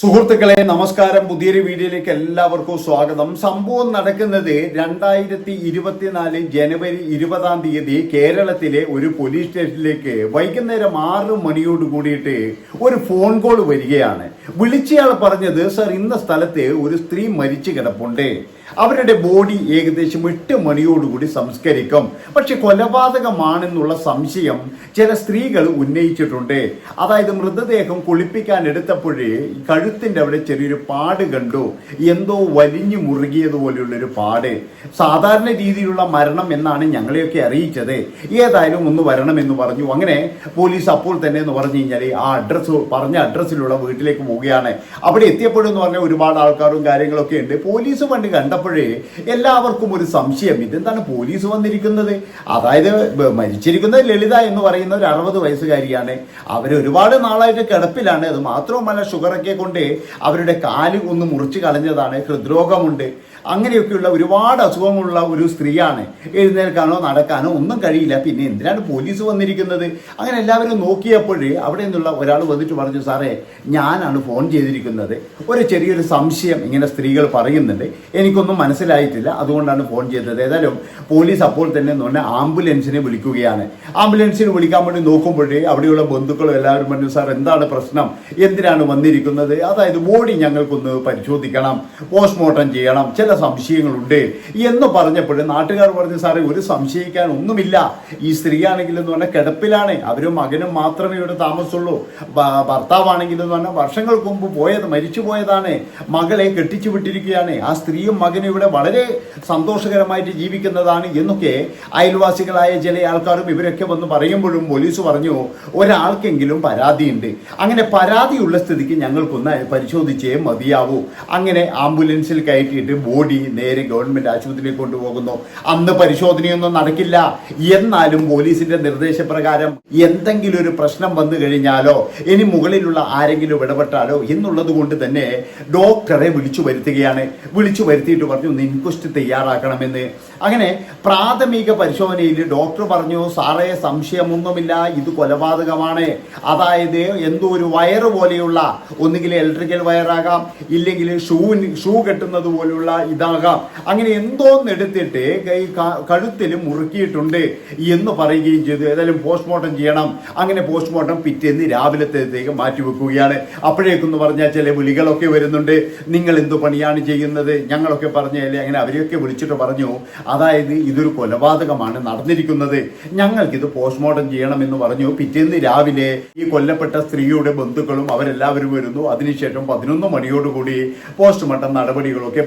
സുഹൃത്തുക്കളെ നമസ്കാരം. പുതിയൊരു വീഡിയോയിലേക്ക് എല്ലാവർക്കും സ്വാഗതം. സംഭവം നടക്കുന്നത് രണ്ടായിരത്തി ഇരുപത്തിനാല് ജനുവരി ഇരുപതാം തീയതി കേരളത്തിലെ ഒരു പോലീസ് സ്റ്റേഷനിലേക്ക് വൈകുന്നേരം ആറ് മണിയോട് കൂടിയിട്ട് ഒരു ഫോൺ കോൾ വരികയാണ്. വിളിച്ചയാൾ പറഞ്ഞത് സർ ഇന്ന സ്ഥലത്ത് ഒരു സ്ത്രീ മരിച്ചു കിടപ്പുണ്ട്. അവരുടെ ബോഡി ഏകദേശം എട്ട് മണിയോടുകൂടി സംസ്കരിക്കും. പക്ഷെ കൊലപാതകമാണെന്നുള്ള സംശയം ചില സ്ത്രീകൾ ഉന്നയിച്ചിട്ടുണ്ട്. അതായത് മൃതദേഹം കുളിപ്പിക്കാൻ എടുത്തപ്പോഴേ കഴുത്തിന്റെ അവിടെ ചെറിയൊരു പാട് കണ്ടു. എന്തോ വലിഞ്ഞു മുറുകിയതുപോലെയുള്ളൊരു പാട്. സാധാരണ രീതിയിലുള്ള മരണം എന്നാണ് ഞങ്ങളെയൊക്കെ അറിയിച്ചത്. ഏതായാലും ഒന്ന് വരണമെന്ന് പറഞ്ഞു. അങ്ങനെ പോലീസ് അപ്പോൾ തന്നെ എന്ന് പറഞ്ഞു കഴിഞ്ഞാൽ ആ അഡ്രസ്സ് പറഞ്ഞ അഡ്രസ്സിലുള്ള വീട്ടിലേക്ക് പോവുകയാണ്. അവിടെ എത്തിയപ്പോഴെന്ന് പറഞ്ഞാൽ ഒരുപാട് ആൾക്കാരും കാര്യങ്ങളൊക്കെ ഉണ്ട്. പോലീസ് പണ്ട് കണ്ടപ്പോഴേ എല്ലാവർക്കും ഒരു സംശയം. ഇതെന്താണ് പോലീസ് വന്നിരിക്കുന്നത്? അതായത് മരിച്ചിരിക്കുന്നത് ലളിത എന്ന് പറയുന്ന ഒരു അറുപത് വയസ്സുകാരിയാണ്. അവർ ഒരുപാട് നാളായിട്ട് കിടപ്പിലാണ്. അത് മാത്രവുമല്ല ഷുഗറൊക്കെ കൊണ്ട് അവരുടെ കാൽ ഒന്ന് മുറിച്ച് കളഞ്ഞതാണ്. ഹൃദ്രോഗമുണ്ട്. അങ്ങനെയൊക്കെയുള്ള ഒരുപാട് അസുഖങ്ങളുള്ള ഒരു സ്ത്രീയാണ്. എഴുന്നേൽക്കാനോ നടക്കാനോ ഒന്നും കഴിയില്ല. പിന്നെ എന്തിനാണ് പോലീസ് വന്നിരിക്കുന്നത്? അങ്ങനെ എല്ലാവരും നോക്കിയപ്പോൾ അവിടെ നിന്നുള്ള ഒരാൾ വന്നിട്ട് പറഞ്ഞു സാറേ ഞാനാണ് ഫോൺ ചെയ്തിരിക്കുന്നത്. ഒരു ചെറിയൊരു സംശയം ഇങ്ങനെ സ്ത്രീകൾ പറയുന്നുണ്ട്. എനിക്കൊന്നും മനസ്സിലായിട്ടില്ല. അതുകൊണ്ടാണ് ഫോൺ ചെയ്തത്. ഏതായാലും പോലീസ് അപ്പോൾ തന്നെ എന്ന് ആംബുലൻസിനെ വിളിക്കുകയാണ്. ആംബുലൻസിന് വിളിക്കാൻ വേണ്ടി നോക്കുമ്പോൾ അവിടെയുള്ള ബന്ധുക്കളും എല്ലാവരും പറഞ്ഞു സാർ എന്താണ് പ്രശ്നം? എന്തിനാണ് വന്നിരിക്കുന്നത്? അതായത് ബോഡി ഞങ്ങൾക്കൊന്ന് പരിശോധിക്കണം. പോസ്റ്റ്മോർട്ടം ചെയ്യണം. ചില സംശയങ്ങളുണ്ട് എന്ന് പറഞ്ഞപ്പോൾ നാട്ടുകാർ പറഞ്ഞു സാറേ ഒരു സംശയിക്കാൻ ഒന്നുമില്ല. ഈ സ്ത്രീ ആണെങ്കിലെന്ന് പറഞ്ഞാൽ കിടപ്പിലാണ്. അവരും മകനും മാത്രമേ ഇവിടെ താമസമുള്ളൂ. ഭർത്താവാണെങ്കിലെന്ന് എന്ന് പറഞ്ഞാൽ വർഷങ്ങൾക്ക് മുമ്പ് പോയത് മരിച്ചു പോയതാണ്. മകളെ കെട്ടിച്ചു വിട്ടിരിക്കുകയാണ്. ആ സ്ത്രീയും മകനും ഇവിടെ വളരെ സന്തോഷകരമായിട്ട് ജീവിക്കുന്നതാണ് എന്നൊക്കെ അയൽവാസികളായ ചില ആൾക്കാരും ഇവരൊക്കെ വന്ന് പറയുമ്പോഴും പോലീസ് പറഞ്ഞു ഒരാൾക്കെങ്കിലും പരാതിയുണ്ട്. അങ്ങനെ പരാതിയുള്ള സ്ഥിതിക്ക് ഞങ്ങൾക്കൊന്ന് പരിശോധിച്ചേ മതിയാവൂ. അങ്ങനെ ആംബുലൻസിൽ കയറ്റിയിട്ട് ബോഡി നേരെ ഗവൺമെന്റ് ആശുപത്രിയിൽ കൊണ്ടുപോകുന്നു. അന്ന് പരിശോധനയൊന്നും നടക്കില്ല. എന്നാലും പോലീസിന്റെ നിർദ്ദേശപ്രകാരം എന്തെങ്കിലും ഒരു പ്രശ്നം വന്നു കഴിഞ്ഞാലോ ഇനി മുകളിലുള്ള ആരെങ്കിലും ഇടപെട്ടാലോ എന്നുള്ളത് കൊണ്ട് തന്നെ ഡോക്ടറെ വിളിച്ചു വരുത്തുകയാണ്. വിളിച്ചു വരുത്തിയിട്ട് പറഞ്ഞു ഒന്ന് ഇൻക്വസ്റ്റ് തയ്യാറാക്കണമെന്ന്. അങ്ങനെ പ്രാഥമിക പരിശോധനയിൽ ഡോക്ടർ പറഞ്ഞു സാറേ സംശയമൊന്നുമില്ല. ഇത് കൊലപാതകമാണ്. അതായത് എന്തോ ഒരു വയറ് പോലെയുള്ള ഒന്നുകിൽ ഇലക്ട്രിക്കൽ വയറാകാം ഇല്ലെങ്കിൽ ഷൂ ഷൂ കെട്ടുന്നത് പോലുള്ള ഇതാകാം. അങ്ങനെ എന്തോന്നെടുത്തിട്ട് കൈ കഴുത്തിൽ മുറുക്കിയിട്ടുണ്ട് എന്ന് പറയുകയും ചെയ്തു. ഏതായാലും പോസ്റ്റ്മോർട്ടം ചെയ്യണം. അങ്ങനെ പോസ്റ്റ്മോർട്ടം പിറ്റേന്ന് രാവിലത്തേക്ക് മാറ്റിവെക്കുകയാണ് അപ്പോഴേക്കെന്ന് പറഞ്ഞാൽ ചില വിളികളൊക്കെ വരുന്നുണ്ട്. നിങ്ങൾ എന്ത് പണിയാണ് ചെയ്യുന്നത്? ഞങ്ങളൊക്കെ പറഞ്ഞല്ലേ അങ്ങനെ അവരെയൊക്കെ വിളിച്ചിട്ട് പറഞ്ഞു. അതായത് ഇതൊരു കൊലപാതകമാണ് നടന്നിരിക്കുന്നത്. ഞങ്ങൾക്കിത് പോസ്റ്റ്മോർട്ടം ചെയ്യണമെന്ന് പറഞ്ഞു. പിറ്റേന്ന് രാവിലെ ഈ കൊല്ലപ്പെട്ട സ്ത്രീയുടെ ബന്ധുക്കളും അവരെല്ലാവരും വരുന്നു. അതിനുശേഷം പതിനൊന്ന് മണിയോടുകൂടി പോസ്റ്റ്മോർട്ടം നടപടികളൊക്കെ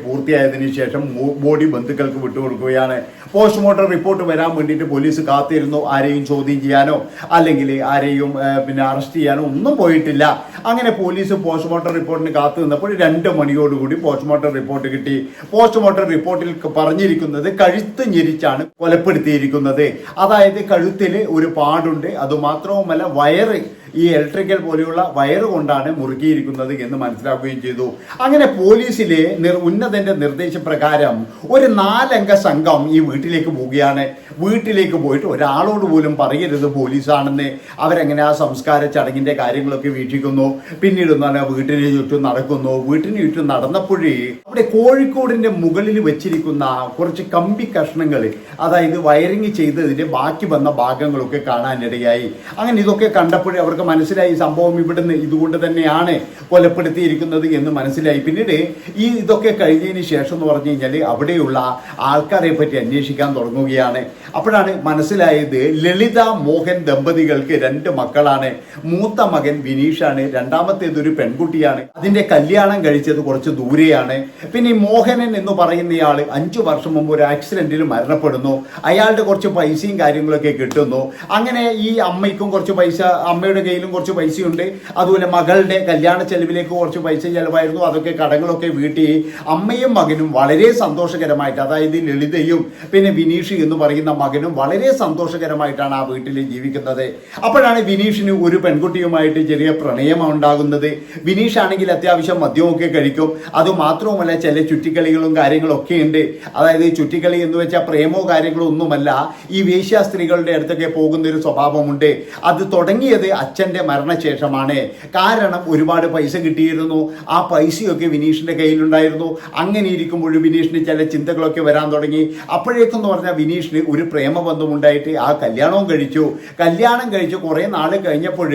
പൂർത്തിയായതിനു ശേഷം ബോഡി ബന്ധുക്കൾക്ക് വിട്ടുകൊടുക്കുകയാണ്. പോസ്റ്റ്മോർട്ടം റിപ്പോർട്ട് വരാൻ വേണ്ടിയിട്ട് പോലീസ് കാത്തിരുന്നു. ആരെയും ചോദ്യം ചെയ്യാനോ അല്ലെങ്കിൽ ആരെയും പിന്നെ അറസ്റ്റ് ചെയ്യാനോ ഒന്നും പോയിട്ടില്ല. അങ്ങനെ പോലീസ് പോസ്റ്റ്മോർട്ടം റിപ്പോർട്ടിന് കാത്തു നിന്നപ്പോൾ രണ്ട് മണിയോടുകൂടി പോസ്റ്റ്മോർട്ടം റിപ്പോർട്ട് കിട്ടി. പോസ്റ്റ്മോർട്ടം റിപ്പോർട്ടിൽ പറഞ്ഞിരിക്കുന്നത് കഴുത്ത് ഞെരിച്ചാണ് കൊലപ്പെടുത്തിയിരിക്കുന്നത്. അതായത് കഴുത്തിൽ ഒരു പാടുണ്ട്. അതുമാത്രവുമല്ല വയറ് ഈ ഇലക്ട്രിക്കൽ പോലെയുള്ള വയറ് കൊണ്ടാണ് മുറുകിയിരിക്കുന്നത് എന്ന് മനസ്സിലാക്കുകയും ചെയ്തു. അങ്ങനെ പോലീസിലെ നിർ ഉന്നതന്റെ നിർദ്ദേശപ്രകാരം ഒരു നാലംഗ സംഘം ഈ വീട്ടിലേക്ക് പോവുകയാണ്. വീട്ടിലേക്ക് പോയിട്ട് ഒരാളോട് പോലും പറയരുത് പോലീസാണെന്ന്. അവരെങ്ങനെ ആ സംസ്കാര ചടങ്ങിന്റെ കാര്യങ്ങളൊക്കെ വീക്ഷിക്കുന്നു. പിന്നീട് എന്താണ് വീട്ടിന് ചുറ്റും നടക്കുന്നു. വീട്ടിന് ചുറ്റും നടന്നപ്പോഴേ അവിടെ കോഴിക്കോടിന്റെ മുകളിൽ വെച്ചിരിക്കുന്ന കുറച്ച് കമ്പി കഷ്ണങ്ങൾ അതായത് വയറിങ് ചെയ്തതിന്റെ ബാക്കി വന്ന ഭാഗങ്ങളൊക്കെ കാണാനിടയായി. അങ്ങനെ ഇതൊക്കെ കണ്ടപ്പോഴേ അവർക്ക് മനസ്സിലായി. ഈ സംഭവം ഇവിടുന്ന് ഇതുകൊണ്ട് തന്നെയാണ് കൊലപ്പെടുത്തിയിരിക്കുന്നത് എന്ന് മനസ്സിലായി. പിന്നീട് ഈ ഇതൊക്കെ കഴിഞ്ഞതിന് ശേഷം എന്ന് പറഞ്ഞു കഴിഞ്ഞാൽ അവിടെയുള്ള ആൾക്കാരെ പറ്റി അന്വേഷിക്കാൻ തുടങ്ങുകയാണ്. അപ്പോഴാണ് മനസ്സിലായത് ലളിത മോഹൻ ദമ്പതികൾക്ക് രണ്ട് മക്കളാണ്. മൂത്ത മകൻ വിനീഷാണ്. രണ്ടാമത്തേത് ഒരു പെൺകുട്ടിയാണ്. അതിന്റെ കല്യാണം കഴിച്ചത് കുറച്ച് ദൂരെയാണ്. പിന്നെ മോഹനൻ എന്ന് പറയുന്നയാൾ അഞ്ചു വർഷം മുമ്പ് ഒരു ആക്സിഡന്റിൽ മരണപ്പെടുന്നു. അയാളുടെ കുറച്ച് പൈസയും കാര്യങ്ങളൊക്കെ കിട്ടുന്നു. അങ്ങനെ ഈ അമ്മയ്ക്കും കുറച്ച് പൈസ അമ്മയുടെ കയ്യിലും കുറച്ച് പൈസയുണ്ട്. അതുപോലെ മകളുടെ കല്യാണ ചെലവിലേക്ക് കുറച്ച് പൈസ ചെലവായിരുന്നു. അതൊക്കെ കടങ്ങളൊക്കെ വീട്ടി അമ്മയും മകനും വളരെ സന്തോഷകരമായിട്ട് അതായത് ലളിതയും പിന്നെ വിനീഷ് എന്ന് പറയുന്ന മകനും വളരെ സന്തോഷകരമായിട്ടാണ് ആ വീട്ടിൽ ജീവിക്കുന്നത്. അപ്പോഴാണ് വിനീഷിന് ഒരു പെൺകുട്ടിയുമായിട്ട് ചെറിയ പ്രണയം ഉണ്ടാകുന്നത്. വിനീഷ് ആണെങ്കിൽ അത്യാവശ്യം മദ്യമൊക്കെ കഴിക്കും. അത് മാത്രവുമല്ല ചില ചുറ്റിക്കളികളും കാര്യങ്ങളൊക്കെ ഉണ്ട്. അതായത് ചുറ്റിക്കളി എന്ന് വെച്ചാൽ പ്രേമോ കാര്യങ്ങളോ ഒന്നുമല്ല ഈ വേശ്യാസ്ത്രീകളുടെ അടുത്തൊക്കെ പോകുന്ന ഒരു സ്വഭാവമുണ്ട്. അത് തുടങ്ങിയത് അച്ഛൻ അച്ഛന്റെ മരണശേഷമാണ്. കാരണം ഒരുപാട് പൈസ കിട്ടിയിരുന്നു. ആ പൈസയൊക്കെ വിനീഷിന്റെ കയ്യിലുണ്ടായിരുന്നു. അങ്ങനെ ഇരിക്കുമ്പോൾ വിനീഷിന് ചില ചിന്തകളൊക്കെ വരാൻ തുടങ്ങി. അപ്പോഴേക്കെന്ന് പറഞ്ഞാൽ വിനീഷിന് ഒരു പ്രേമബന്ധമുണ്ടായിട്ട് ആ കല്യാണവും കഴിച്ചു. കല്യാണം കഴിച്ച് കുറേ നാൾ കഴിഞ്ഞപ്പോൾ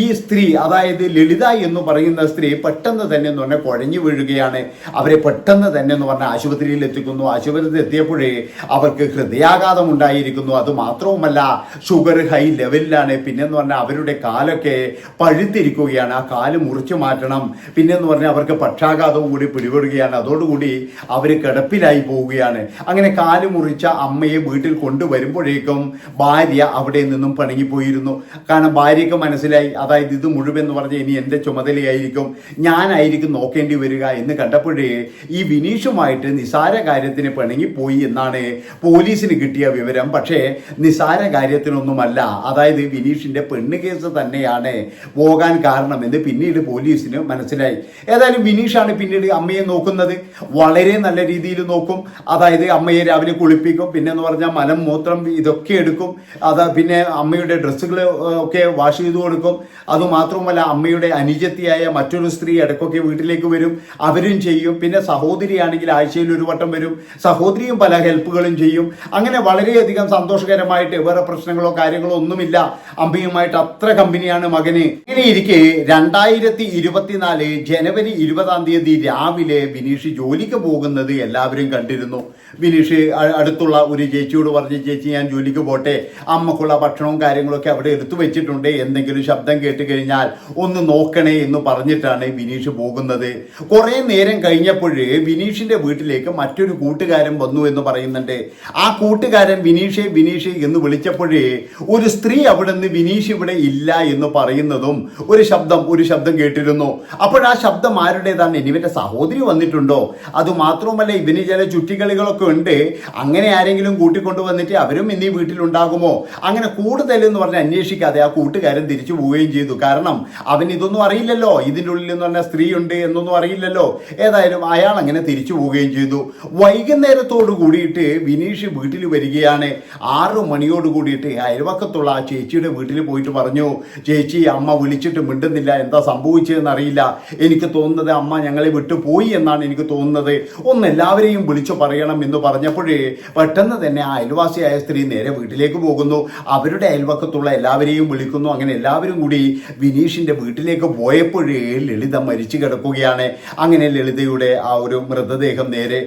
ഈ സ്ത്രീ അതായത് ലളിത എന്ന് പറയുന്ന സ്ത്രീ പെട്ടെന്ന് തന്നെ എന്ന് പറഞ്ഞാൽ കുഴഞ്ഞു വീഴുകയാണ്. അവരെ പെട്ടെന്ന് തന്നെ എന്ന് പറഞ്ഞാൽ ആശുപത്രിയിൽ എത്തിക്കുന്നു. ആശുപത്രിയിൽ എത്തിയപ്പോഴേ അവർക്ക് ഹൃദയാഘാതം ഉണ്ടായിരിക്കുന്നു. അത് മാത്രവുമല്ല ഷുഗർ ഹൈ ലെവലിലാണ്. പിന്നെ എന്ന് പറഞ്ഞാൽ അവരുടെ കാലൊക്കെ പഴുത്തിരിക്കുകയാണ്. ആ കാൽ മുറിച്ചു മാറ്റണം. പിന്നെന്ന് പറഞ്ഞാൽ അവർക്ക് പക്ഷാഘാതവും കൂടി പിടിപെടുകയാണ്. അതോടുകൂടി അവർ കിടപ്പിലായി പോവുകയാണ്. അങ്ങനെ കാൽ മുറിച്ച അമ്മയെ വീട്ടിൽ കൊണ്ടുവരുമ്പോഴേക്കും ഭാര്യ അവിടെ നിന്നും പണങ്ങിപ്പോയിരുന്നു. കാരണം ഭാര്യയ്ക്ക് മനസ്സിലായി അതായത് ഇത് മുഴുവൻ എന്ന് പറഞ്ഞാൽ ഇനി എന്റെ ചുമതലയായിരിക്കും. ഞാനായിരിക്കും നോക്കേണ്ടി വരിക എന്ന് കണ്ടപ്പോഴേ ഈ വിനീഷുമായിട്ട് നിസാര കാര്യത്തിന് പിണങ്ങിപ്പോയി എന്നാണ് പോലീസിന് കിട്ടിയ വിവരം. പക്ഷേ നിസാര കാര്യത്തിനൊന്നുമല്ല. അതായത് വിനീഷിന്റെ പെണ്ണ് കേസ് തന്നെയാണ് പോകാൻ കാരണമെന്ന് പിന്നീട് പോലീസിന് മനസ്സിലായി. ഏതായാലും വിനീഷാണ് പിന്നീട് അമ്മയെ നോക്കുന്നത്. വളരെ നല്ല രീതിയിൽ നോക്കും. അതായത് അമ്മയെ രാവിലെ കുളിപ്പിക്കും. പിന്നെ എന്ന് പറഞ്ഞാൽ മലം മൂത്രം ഇതൊക്കെ എടുക്കും. അത് പിന്നെ അമ്മയുടെ ഡ്രസ്സുകൾ ഒക്കെ വാഷ് ചെയ്ത് കൊടുക്കും. അതുമാത്രമല്ല അമ്മയുടെ അനുജത്തിയായ മറ്റൊരു സ്ത്രീ ഇടയ്ക്കൊക്കെ വീട്ടിലേക്ക് വരും. അവരും ചെയ്യും. പിന്നെ സഹോദരിയാണെങ്കിൽ ആഴ്ചയിൽ ഒരു വട്ടം വരും. സഹോദരിയും പല ഹെൽപ്പുകളും ചെയ്യും. അങ്ങനെ വളരെയധികം സന്തോഷകരമായിട്ട് വേറെ പ്രശ്നങ്ങളോ കാര്യങ്ങളോ ഒന്നുമില്ല. അമ്മയുമായിട്ട് അത്ര കമ്പനിയാണ് മകന്. ഇങ്ങനെ ഇരിക്കെ രണ്ടായിരത്തി ഇരുപത്തിനാല് ജനുവരി ഇരുപതാം തീയതി രാവിലെ ബിനീഷ് ജോലിക്ക് പോകുന്നത് എല്ലാവരും കണ്ടിരുന്നു. ബിനീഷ് അടുത്തുള്ള ഒരു ചേച്ചിയോട് പറഞ്ഞ് ചേച്ചി ഞാൻ ജോലിക്ക് പോട്ടെ. അമ്മക്കുള്ള ഭക്ഷണവും കാര്യങ്ങളൊക്കെ അവിടെ എടുത്തു വെച്ചിട്ടുണ്ട്. എന്തെങ്കിലും ശബ്ദം കേട്ട് കഴിഞ്ഞാൽ ഒന്ന് നോക്കണേ എന്ന് പറഞ്ഞിട്ടാണ് ബിനീഷ് പോകുന്നത്. കുറെ നേരം കഴിഞ്ഞപ്പോഴേ ബിനീഷിന്റെ വീട്ടിലേക്ക് മറ്റൊരു കൂട്ടുകാരൻ വന്നു എന്ന് പറയുന്നുണ്ട്. ആ കൂട്ടുകാരൻ ബിനീഷെ ബിനീഷ് എന്ന് വിളിച്ചപ്പോഴേ ഒരു സ്ത്രീ അവിടെ നിന്ന് ബിനീഷ് ഇവിടെ ഇല്ല എന്ന് പറയുന്നതും ഒരു ശബ്ദം ഒരു ശബ്ദം കേട്ടിരുന്നു. അപ്പോൾ ആ ശബ്ദം ആരുടേതാണ്? ഇനി ഇവന്റെ സഹോദരി വന്നിട്ടുണ്ടോ? അത് മാത്രവുമല്ല ഇവന് ചില ചുറ്റിക്കളികളൊക്കെ ഉണ്ട്. അങ്ങനെ ആരെങ്കിലും കൂട്ടിക്കൊണ്ടു വന്നിട്ട് അവരും ഇനി വീട്ടിലുണ്ടാകുമോ? അങ്ങനെ കൂടുതൽ എന്ന് പറഞ്ഞ് അന്വേഷിക്കാതെ ആ കൂട്ടുകാരൻ തിരിച്ചു പോവുകയും ചെയ്തു. കാരണം അവൻ ഇതൊന്നും അറിയില്ലല്ലോ. ഇതിന്റെ ഉള്ളിൽ എന്ന് പറഞ്ഞാൽ സ്ത്രീ ഉണ്ട് എന്നൊന്നും അറിയില്ലല്ലോ. ഏതായാലും അയാൾ അങ്ങനെ തിരിച്ചു പോവുകയും ചെയ്തു. വൈകുന്നേരത്തോട് കൂടിയിട്ട് വിനീഷ് വീട്ടിൽ വരികയാണ്. ആറു മണിയോട് കൂടിയിട്ട് അയൽവക്കത്തുള്ള ആ ചേച്ചിയുടെ വീട്ടിൽ പോയിട്ട് പറഞ്ഞു ചേച്ചി അമ്മ വിളിച്ചിട്ട് മിണ്ടുന്നില്ല. എന്താ സംഭവിച്ചതെന്ന് അറിയില്ല. എനിക്ക് തോന്നുന്നത് അമ്മ ഞങ്ങളെ വിട്ടു പോയി എന്നാണ് എനിക്ക് തോന്നുന്നത്. ഒന്ന് എല്ലാവരെയും വിളിച്ചു പറയണം എന്ന് പറഞ്ഞപ്പോഴേ പെട്ടെന്ന് തന്നെ ആ അയൽവാസിയായ സ്ത്രീ നേരെ വീട്ടിലേക്ക് പോകുന്നു. അവരുടെ അയൽവക്കത്തുള്ള എല്ലാവരെയും വിളിക്കുന്നു. അങ്ങനെ എല്ലാവരും കൂടി വിനീഷിന്റെ വീട്ടിലേക്ക് പോയപ്പോഴേ ലളിത മരിച്ചു കിടക്കുകയാണ്. അങ്ങനെ ലളിതയുടെ ആ ഒരു മൃതദേഹം നേരെ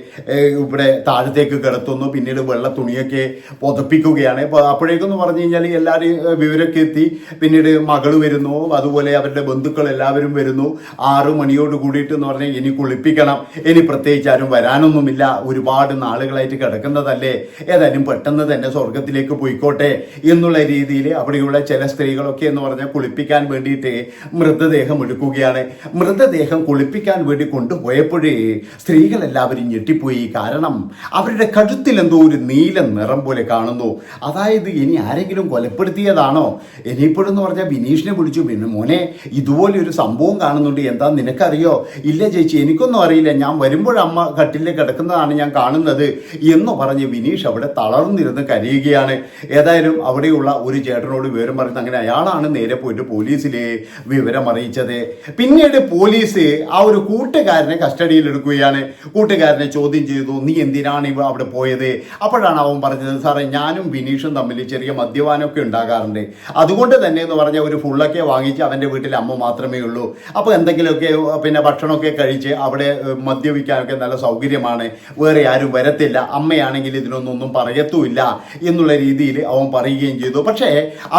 ഇവിടെ താഴത്തേക്ക് കിടത്തുന്നു. പിന്നീട് വെള്ള തുണിയൊക്കെ പുതപ്പിക്കുകയാണ്. അപ്പോഴേക്കെന്ന് പറഞ്ഞു കഴിഞ്ഞാൽ എല്ലാവരും വിവരമൊക്കെ എത്തി. പിന്നീട് മകൾ വരുന്നു അതുപോലെ അവരുടെ ബന്ധുക്കൾ എല്ലാവരും വരുന്നു. ആറു മണിയോട് കൂടിയിട്ട് എന്ന് പറഞ്ഞാൽ ഇനി കുളിപ്പിക്കണം. ഇനി പ്രത്യേകിച്ച് ആരും വരാനൊന്നുമില്ല. ഒരുപാട് നാളുകളായിട്ട് കിടക്കുന്നതല്ലേ? ഏതായാലും പെട്ടെന്ന് തന്നെ സ്വർഗത്തിലേക്ക് പോയിക്കോട്ടെ എന്നുള്ള രീതിയിൽ അവിടെയുള്ള ചില സ്ത്രീകളൊക്കെ എന്ന് പറഞ്ഞാൽ കുളിപ്പിക്കാൻ വേണ്ടിയിട്ട് മൃതദേഹം എടുക്കുകയാണ്. മൃതദേഹം കുളിപ്പിക്കാൻ വേണ്ടി കൊണ്ടുപോയപ്പോഴേ സ്ത്രീകളെല്ലാവരും ഞെട്ടിപ്പോയി. കാരണം അവരുടെ കഴുത്തിൽ എന്തോ ഒരു നീല നിറം പോലെ കാണുന്നു. അതായത് ഇനി ആരെങ്കിലും കൊലപ്പെടുത്തിയതാണോ? ഇനിയിപ്പോഴെന്ന് പറഞ്ഞാൽ ബിനീഷിനെ വിളിച്ചു. പിന്നെ മോനെ ഇതുപോലെ ഒരു സംഭവം കാണുന്നുണ്ട്. എന്താ നിനക്കറിയോ? ഇല്ല ചേച്ചി എനിക്കൊന്നും അറിയില്ല. ഞാൻ വരുമ്പോഴമ്മ കട്ടിലിൽ കിടക്കുന്നതാണ് ഞാൻ കാണുന്നത് എന്ന് പറഞ്ഞ് ബിനീഷ് അവിടെ തളർന്നിരുന്ന് കരയുകയാണ്. ഏതായാലും അവിടെയുള്ള ഒരു ചേട്ടനോട് വിവരം പറയുന്നത് അങ്ങനെ അയാളാണ് നേരെ പോയിട്ട് പോലീസിലെ വിവരം അറിയിച്ചത്. പിന്നീട് പോലീസ് ആ ഒരു കൂട്ടുകാരനെ കസ്റ്റഡിയിൽ എടുക്കുകയാണ്. കൂട്ടുകാരനെ ചോദ്യം ചെയ്തു നീ എന്തിനാണ് ഇവ അവിടെ പോയത്? അപ്പോഴാണ് അവൻ പറഞ്ഞത് സാറേ ഞാനും ബിനീഷും തമ്മിൽ ചെറിയ മദ്യപാനമൊക്കെ ഉണ്ടാകാറുണ്ട്. അതുകൊണ്ട് തന്നെ എന്ന് പറഞ്ഞ ഒരു ഫുള്ളൊക്കെ വാങ്ങിച്ച് അവന്റെ വീട്ടിൽ അമ്മ മാത്രമേ ഉള്ളൂ. അപ്പോൾ എന്തെങ്കിലുമൊക്കെ പിന്നെ ഭക്ഷണമൊക്കെ കഴിച്ച് അവിടെ മദ്യപിക്കാനൊക്കെ നല്ല സൗകര്യമാണ്. വേറെ ആരും വരത്തില്ല. അമ്മയാണെങ്കിൽ ഇതിനൊന്നും പറയത്തുമില്ല എന്നുള്ള രീതിയിൽ അവൻ പറയുകയും ചെയ്തു. പക്ഷേ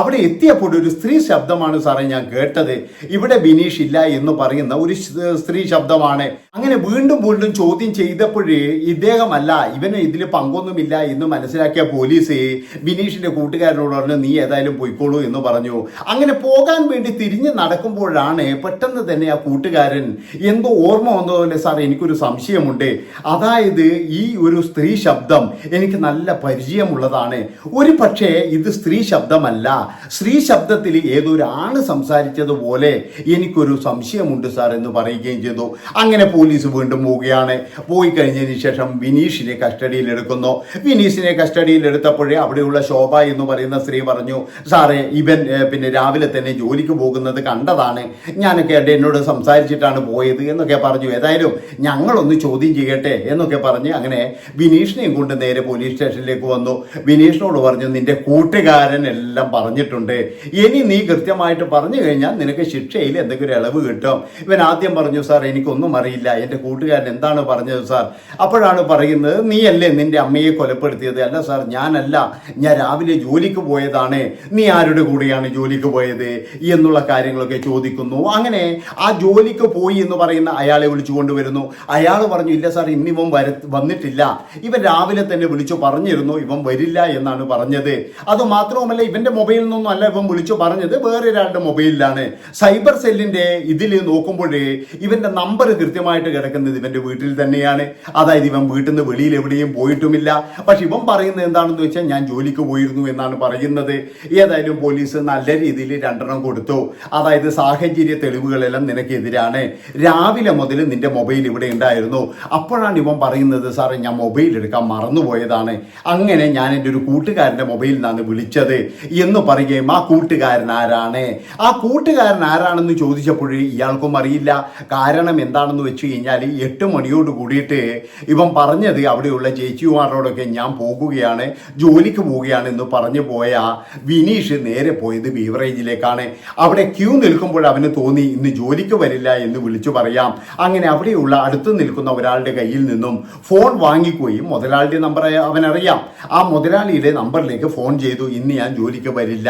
അവിടെ എത്തിയപ്പോൾ ഒരു സ്ത്രീ ശബ്ദമാണ് സാറേ ഞാൻ കേട്ടത്. ഇവിടെ ബിനീഷ് ഇല്ല എന്ന് പറയുന്ന ഒരു സ്ത്രീ ശബ്ദമാണ്. അങ്ങനെ വീണ്ടും വീണ്ടും ചോദ്യം ചെയ്തപ്പോഴേ ഇദ്ദേഹമല്ല ഇവന് ഇതിൽ പങ്കൊന്നുമില്ല എന്ന് മനസ്സിലാക്കിയ പോലീസ് ബിനീഷിന്റെ കൂട്ടുകാരനോട് പറഞ്ഞു നീ ഏതായാലും പോയിക്കോളൂ എന്ന് പറഞ്ഞു. അങ്ങനെ പോകാൻ വേണ്ടി തിരിഞ്ഞ് നടക്കുമ്പോഴാണ് പെട്ടെന്ന് തന്നെ ആ കൂട്ടുകാരൻ എന്തോ ഓർമ്മ വന്നതുപോലെ സാർ എനിക്കൊരു സംശയമുണ്ട്. അതായത് ഈ ഒരു സ്ത്രീ ശബ്ദം എനിക്ക് നല്ല പരിചയമുള്ളതാണ്. ഒരു പക്ഷേ ഇത് സ്ത്രീ ശബ്ദമല്ല. സ്ത്രീ ശബ്ദത്തിൽ ഏതൊരു ആണ് സംസാരിച്ചതുപോലെ എനിക്കൊരു സംശയമുണ്ട് സാർ എന്ന് പറയുകയും ചെയ്തു. അങ്ങനെ പോലീസ് വീണ്ടും പോവുകയാണ്. പോയി കഴിഞ്ഞതിന് ശേഷം വിനീഷിനെ കസ്റ്റഡിയിൽ എടുക്കുന്നു. വിനീഷിനെ കസ്റ്റഡിയിൽ എടുത്തപ്പോഴേ അവിടെയുള്ള ശോഭ എന്ന് പറയുന്ന സ്ത്രീ പറഞ്ഞു സാറേ ഇവൻ പിന്നെ രാവിലെ തന്നെ ജോലിക്ക് പോകുന്നത് കണ്ടതാണ്. ഞാനൊക്കെ എന്നോട് സംസാരിച്ചിട്ടാണ് പോയത് എന്നൊക്കെ പറഞ്ഞു. ഏതായാലും ഞങ്ങളൊന്ന് ചോദ്യം ചെയ്യട്ടെ എന്നൊക്കെ പറഞ്ഞ് അങ്ങനെ വിനീഷിനെയും കൊണ്ട് നേരെ പോലീസ് സ്റ്റേഷനിലേക്ക് വന്നു. വിനീഷിനോട് പറഞ്ഞു നിന്റെ കൂട്ടുകാരൻ എല്ലാം പറഞ്ഞിട്ടുണ്ട്. ഇനി നീ കൃത്യമായിട്ട് പറഞ്ഞു കഴിഞ്ഞാൽ നിനക്ക് ശിക്ഷയിൽ എന്തെങ്കിലും ഇളവ് കിട്ടും. ഇവൻ ആദ്യം പറഞ്ഞു സാർ എനിക്കൊന്നും അറിയില്ല. എന്റെ കൂട്ടുകാരൻ എന്താണ് പറഞ്ഞത് സാർ? അപ്പോഴാണ് പറയുന്നത് നീയല്ലേ നിന്റെ അമ്മയെ കൊലപ്പെടുത്തിയത്? അല്ല സാർ ഞാനല്ല. ഞാൻ രാവിലെ ജോലിക്ക് പോയതാണ്. നീ ആരുടെ കൂടെയാണ് ജോലിക്ക് പോയത് എന്നുള്ള കാര്യങ്ങളൊക്കെ ചോദിക്കുന്നു. അങ്ങനെ ആ ജോലിക്ക് പോയി എന്ന് പറയുന്ന അയാളെ വിളിച്ചു കൊണ്ടുവരുന്നു. അയാൾ പറഞ്ഞു ഇല്ല സാർ ഇന്നിവൻ വര വന്നിട്ടില്ല. ഇവൻ രാവിലെ തന്നെ വിളിച്ചു പറഞ്ഞിരുന്നു. ഇവൻ വരില്ല എന്നാണ് പറഞ്ഞത്. അത് മാത്രവുമല്ല ഇവന്റെ മൊബൈലിൽ നിന്നൊന്നും അല്ല ഇവൻ വിളിച്ചു പറഞ്ഞത്. വേറെ ഒരാളുടെ മൊബൈലിലാണ്. സൈബർ സെല്ലിന്റെ ഇതിൽ നോക്കുമ്പോഴേ ഇവന്റെ നമ്പർ കൃത്യമായിട്ട് കിടക്കുന്നത് ഇവന്റെ വീട്ടിൽ തന്നെയാണ്. അതായത് ഇവൻ വീട്ടിൽ നിന്ന് വെളിയിൽ എവിടെയും പോയിട്ടുമില്ല. പക്ഷെ ഇവൻ പറയുന്നത് എന്താണെന്ന് വെച്ചാൽ ഞാൻ ജോലിക്ക് പോയിരുന്നു എന്നാണ് പറയുന്നത്. ഏതായാലും പോലീസ് നല്ല രീതിയിൽ രണ്ടെണ്ണം കൊടുത്തു. അതായത് സാഹചര്യ തെളിവുകളെല്ലാം നിനക്കെതിരാണ്. രാവിലെ മുതൽ നിന്റെ മൊബൈൽ ഇവിടെ ഉണ്ടായിരുന്നു. അപ്പോഴാണ് ഇവൻ പറയുന്നത് സാറേ ഞാൻ മൊബൈൽ എടുക്കാൻ മറന്നുപോയതാണ്. അങ്ങനെ ഞാൻ എന്റെ ഒരു കൂട്ടുകാരന്റെ മൊബൈലിൽ നിന്നാണ് വിളിച്ചത്. എന്ന് പറയുകയും ആ കൂട്ടുകാരൻ ആരാണ്? ആ കൂട്ടുകാരൻ ആരാണെന്ന് ചോദിച്ചപ്പോഴേ ഇയാൾക്കും അറിയില്ല. കാരണം എന്താണെന്ന് വെച്ച് കഴിഞ്ഞാൽ എട്ട് മണിയോട് കൂടിയിട്ട് ഇവൻ പറഞ്ഞത് അവിടെയുള്ള ചേച്ചിമാരോടൊക്കെ ഞാൻ പോകുകയാണ് ജോലിക്ക് പോവുകയാണ് എന്ന് പറഞ്ഞു പോയ വിനീഷ് നേരെ പോയത് ബീവറേജിലേക്കാണ് അവിടെ ക്യൂ നിൽക്കുമ്പോൾ അവന് തോന്നി ഇന്ന് ജോലിക്ക് വരില്ല എന്ന് വിളിച്ചു പറയാം. അങ്ങനെ അവിടെയുള്ള അടുത്ത് നിൽക്കുന്ന ഒരാളുടെ കയ്യിൽ നിന്നും ഫോൺ വാങ്ങിക്കുകയും മുതലാളിയുടെ നമ്പർ അവനറിയാം. ആ മുതലാളിയുടെ നമ്പറിലേക്ക് ഫോൺ ചെയ്തു ഇന്ന് ഞാൻ ജോലിക്ക് വരില്ല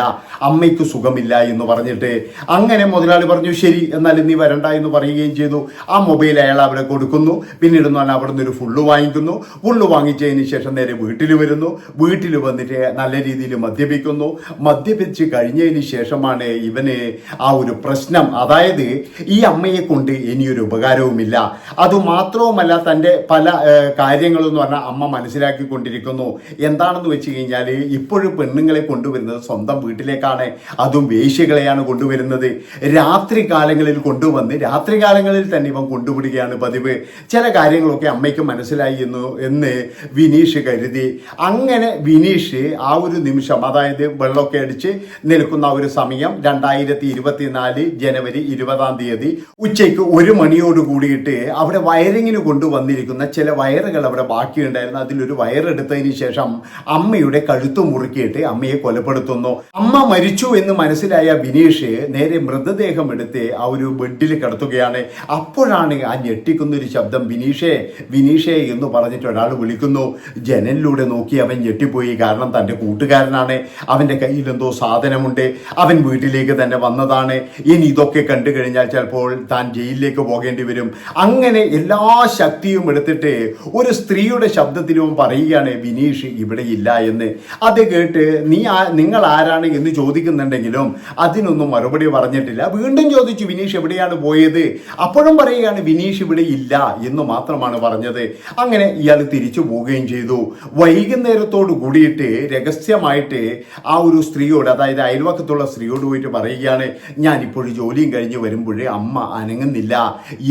അമ്മയ്ക്ക് സുഖമില്ല എന്ന് പറഞ്ഞിട്ട്. അങ്ങനെ മുതലാളി പറഞ്ഞു ശരി എന്നാൽ നീ വരണ്ട എന്ന് പറയുകയും ചെയ്തു. ആ മൊബൈൽ അയാൾ അവിടെ കൊടുക്കുന്നു. പിന്നീട് എന്ന് പറഞ്ഞാൽ അവിടെ നിന്ന് ഒരു ഫുള്ള് വാങ്ങിക്കുന്നു. ഫുള്ള് വാങ്ങിച്ചതിന് ശേഷം നേരെ വീട്ടിൽ വരുന്നു. വീട്ടിൽ വന്നിട്ട് നല്ല രീതിയിൽ മദ്യപിക്കുന്നു. മദ്യപിച്ച് കഴിഞ്ഞതിന് ശേഷമാണ് ഇവന് ആ ഒരു പ്രശ്നം. അതായത് ഈ അമ്മയെ കൊണ്ട് ഇനിയൊരു ഉപകാരവുമില്ല. അതുമാത്രവുമല്ല തന്റെ പല കാര്യങ്ങളെന്ന് പറഞ്ഞാൽ അമ്മ മനസ്സിലാക്കിക്കൊണ്ടിരിക്കുന്നു. എന്താണെന്ന് വെച്ച് കഴിഞ്ഞാൽ ഇപ്പോഴും പെണ്ണുങ്ങളെ കൊണ്ടുവരുന്നത് സ്വന്തം വീട്ടിലേക്കാണ്. അതും വേശ്യകളെയാണ് കൊണ്ടുവരുന്നത്. രാത്രി കാലങ്ങളിൽ കൊണ്ടുവന്ന് രാത്രി കാലങ്ങളിൽ തന്നെ ഇവൻ കൊണ്ടുവിടുകയാണ് പതിവ്. ചില കാര്യങ്ങളൊക്കെ അമ്മയ്ക്ക് മനസ്സിലായി എന്ന് എന്ന് വിനീഷ് കരുതി. അങ്ങനെ വിനീഷ് ആ ഒരു നിമിഷം അതായത് വെള്ളമൊക്കെ അടിച്ച് നിൽക്കുന്ന ആ ഒരു സമയം രണ്ടായിരത്തി ഇരുപത്തിനാല് ജനുവരി ഇരുപതാം തീയതി. ഉച്ചയ്ക്ക് ഒരു മണിയോട് കൂടിയിട്ട് അവിടെ വയറിങ്ങിന് കൊണ്ടുവന്നിരിക്കുന്ന ചില വയറുകൾ അവിടെ ബാക്കിയുണ്ടായിരുന്നു. അതിലൊരു വയറെടുത്തതിന് ശേഷം അമ്മയുടെ കഴുത്ത് മുറുക്കിയിട്ട് അമ്മയെ കൊലപ്പെടുത്തുന്നു. അമ്മ മരിച്ചു എന്ന് മനസ്സിലായ വിനീഷ് നേരെ മൃതദേഹം എടുത്ത് ആ ഒരു ബെഡിൽ കിടത്തുകയാണ്. അപ്പോഴാണ് ആ ഞെട്ടിക്കുന്നൊരു ശബ്ദം വിനീഷേ വിനീഷേ എന്ന് പറഞ്ഞിട്ട് ഒരാൾ വിളിക്കുന്നു. ജനലിലൂടെ നോക്കി അവൻ ഞെട്ടിപ്പോയി. കാരണം തന്റെ കൂട്ടുകാരനാണ്. അവന്റെ കയ്യിൽ എന്തോ സാധനമുണ്ട്. അവൻ വീട്ടിലേക്ക് തന്നെ വന്നതാണ്. ഇനി ഇതൊക്കെ കണ്ടു കഴിഞ്ഞാൽ ചിലപ്പോൾ താൻ ജയിലിലേക്ക് പോകേണ്ടി വരും. അങ്ങനെ എല്ലാ ശക്തിയും എടുത്തിട്ട് ഒരു സ്ത്രീയുടെ ശബ്ദത്തിലും പറയുകയാണ് വിനീഷ് ഇവിടെ ഇല്ല എന്ന്. അത് കേട്ട് നീ ആ- നിങ്ങൾ ആരാണ് എന്ന് ചോദിക്കുന്നുണ്ടെങ്കിലും അതിനൊന്നും മറുപടി പറഞ്ഞിട്ടില്ല. വീണ്ടും ചോദിച്ചു വിനീഷ് എവിടെയാണ് പോയത്? അപ്പോഴും പറയുകയാണ് വിനീഷ് ഇവിടെ ഇല്ല എന്ന് മാത്രമാണ് പറഞ്ഞത്. അങ്ങനെ ഇയാൾ തിരിച്ചു പോവുകയും ചെയ്തു. വൈകുന്നേരത്തോട് കൂടിയിട്ട് രഹസ്യമായിട്ട് ആ ഒരു സ്ത്രീയോട് അതായത് അയൽവക്കത്തുള്ള സ്ത്രീയോട് പോയിട്ട് പറയുകയാണ് ഞാൻ ഇപ്പോൾ ജോലിയും കഴിഞ്ഞ് വരുമ്പോഴേ അമ്മ അനങ്ങുന്നില്ല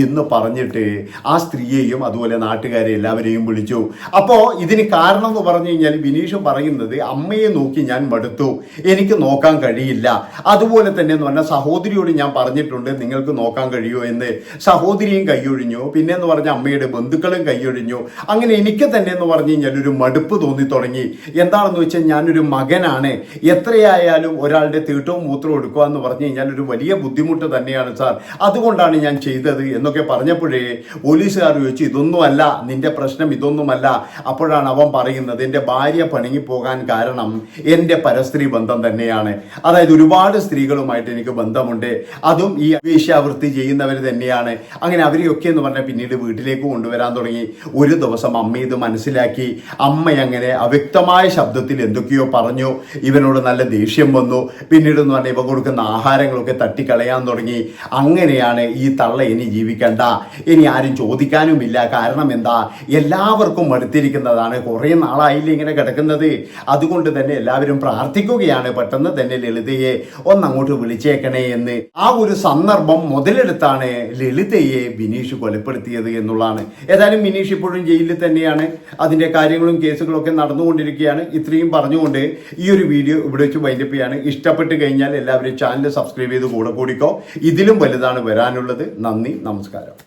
എന്ന് പറഞ്ഞിട്ട് ആ സ്ത്രീയെയും അതുപോലെ നാട്ടുകാരെ എല്ലാവരെയും വിളിച്ചു. അപ്പോൾ ഇതിന് കാരണം എന്ന് പറഞ്ഞു കഴിഞ്ഞാൽ ബിനീഷ് പറയുന്നത് അമ്മയെ നോക്കി ഞാൻ മടുത്തു. എനിക്ക് നോക്കാൻ കഴിയില്ല. അതുപോലെ തന്നെ എന്ന് പറഞ്ഞാൽ സഹോദരിയോട് ഞാൻ പറഞ്ഞിട്ടുണ്ട് നിങ്ങൾക്ക് നോക്കാൻ കഴിയുമോ? എന്ന്. സഹോദരിയും കൈയൊഴിഞ്ഞു. പിന്നെ എന്ന് പറഞ്ഞ അമ്മയുടെ ബന്ധുക്കളും കൈയൊഴിഞ്ഞു. അങ്ങനെ എനിക്ക് തന്നെ എന്ന് പറഞ്ഞു കഴിഞ്ഞാൽ ഒരു മടുപ്പ് തോന്നി തുടങ്ങി. എന്താണെന്ന് വെച്ചാൽ ഞാനൊരു മകനാണ്. എത്രയായാലും ഒരാളുടെ തീട്ടവും മൂത്രവും എടുക്കുക എന്ന് പറഞ്ഞു കഴിഞ്ഞാൽ ഒരു വലിയ ബുദ്ധിമുട്ട് തന്നെയാണ് സാർ. അതുകൊണ്ടാണ് ഞാൻ ചെയ്തത് എന്നൊക്കെ പറഞ്ഞപ്പോഴേ പോലീസുകാർ ചോദിച്ചു ഇതൊന്നുമല്ല നിന്റെ പ്രശ്നം ഇതൊന്നുമല്ല. അപ്പോഴാണ് അവൻ പറയുന്നത് എന്റെ ഭാര്യ പണങ്ങി പോകാൻ കാരണം എന്റെ പരസ്ത്രീ ബന്ധം തന്നെയാണ്. അതായത് ഒരുപാട് സ്ത്രീകളുമായിട്ട് എനിക്ക് ബന്ധമുണ്ട്. അതും ഈ വേശ്യാവൃത്തി ചെയ്യുന്നവർ തന്നെയാണ്. അങ്ങനെ അവരെയൊക്കെ എന്ന് പറഞ്ഞാൽ പിന്നീട് വീട്ടിലേക്ക് കൊണ്ടുവരാൻ തുടങ്ങി. ഒരു ദിവസം അമ്മ ഇത് മനസ്സിലാക്കി. അമ്മ അങ്ങനെ അവ്യക്തമായ ശബ്ദത്തിൽ എന്തൊക്കെയോ പറഞ്ഞു. ഇവനോട് നല്ല ദേഷ്യം വന്നു. പിന്നീട് എന്ന് പറഞ്ഞാൽ ഇവ കൊടുക്കുന്ന ആഹാരങ്ങളൊക്കെ തട്ടിക്കളയാൻ തുടങ്ങി. അങ്ങനെയാണ് ഈ തള്ള ഇനി ജീവിക്കണ്ട. ഇനി ആരും ചോദിക്കാനുമില്ല. കാരണം എന്താ? എല്ലാവർക്കും മടുത്തിരിക്കുന്നതാണ്. കുറേ നാളായില്ല ഇങ്ങനെ കിടക്കുന്നത്. അതുകൊണ്ട് തന്നെ എല്ലാവരും പ്രാർത്ഥിക്കുകയാണ്. പെട്ടെന്ന് തന്നെ ലളിതയെ ഒന്നങ്ങോട്ട് വിളിച്ചേക്കണേ എന്ന്. ആ ഒരു സന്ദർഭം മുതലെടുത്താണ് ലളിതയെ ബിനീഷ് കൊലപ്പെടുത്തിയത് എന്നുള്ളതാണ്. ഏതായാലും ബിനീഷ് ഇപ്പോഴും ജയിലിൽ തന്നെയാണ്. അതിന്റെ കാര്യങ്ങളും കേസുകളൊക്കെ നടന്നുകൊണ്ടിരിക്കുകയാണ്. ഇത്രയും പറഞ്ഞുകൊണ്ട് ഈ ഒരു വീഡിയോ ഇവിടെ വെച്ച് വൈൻഡപ്പ് ഇഷ്ടപ്പെട്ട് കഴിഞ്ഞാൽ കഴിഞ്ഞാൽ എല്ലാവരും ചാനൽ സബ്സ്ക്രൈബ് ചെയ്ത് കൂടെ കൂടിക്കോ. ഇതിലും വലുതാണ് വരാനുള്ളത്. നന്ദി നമസ്കാരം.